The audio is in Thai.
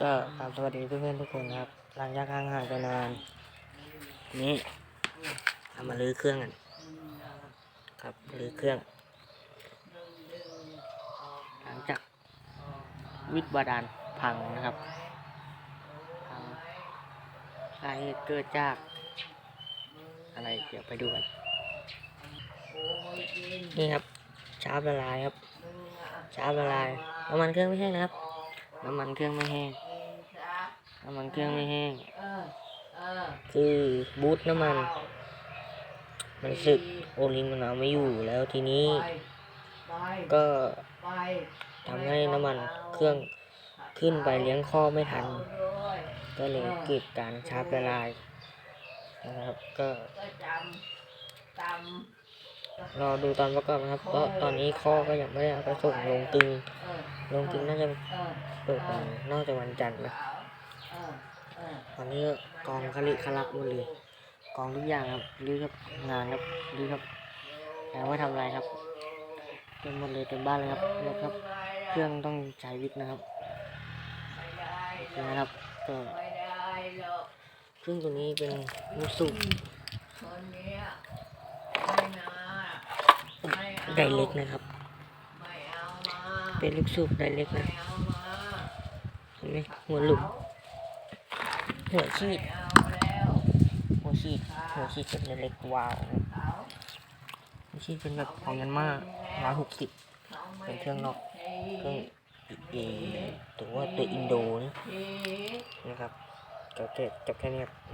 ก็กราบสวัสดีเพื่อนๆทุกคนครับ หลังจากห่างหายไปนาน นี่เอามาลื้อเครื่องกันครับลื้อเครื่อง หลังจากวิทย์บาดาลพังนะครับพังสาเหตุเกิดจาก อะไรเดี๋ยวไปดูกันนี่ครับชาร์ปละลายครับชาร์ปละลายน้ำมันเครื่องไม่แห้งนะครับ น้ำมันเครื่องไม่แห้ง น้ำมันเครื่องไม่แห้ง คือบูทน้ำมัน มันสึกโอลิงมันเอาไม่อยู่แล้วทีนี้ ก็ทำให้น้ำมันเครื่องขึ้นไปเลี้ยงข้อไม่ทัน ก็เลยเกิดการชาร์ปละลายนะครับก็รอดูตอนประกอบนะครับเพราะตอนนี้ข้อก็ยังไม่ได้เอาไปส่งลงกึง ลงกึงน่าจะเปิดวันนอกจากวันจันทร์นะตอนนี้ก็กองคลิคลักหมดเลยกองทุกอย่างครับรื้อครับงานครับรื้อครับแล้วว่าทำอะไรครับเต็มหมดเลยเต็มบ้านเลยครับรถครับเครื่องต้องใช้วิทย์นะครับนะครับก็เครื่องตัวนี้เป็นลูกสูบไดเล็กนะครับ เป็นลูกสูบไดเล็กนะเห็นไหมหัวหลุมหัวฉีดหัวฉีดหัวฉีดเป็นเล็กวาวหัวฉีดเป็นแบบของยันมาร้อยหกสิบเป็นเครื่องนอกเครื่องเอถือว่าตัวอินโดนะนะครับจบแค่จบแค่นี้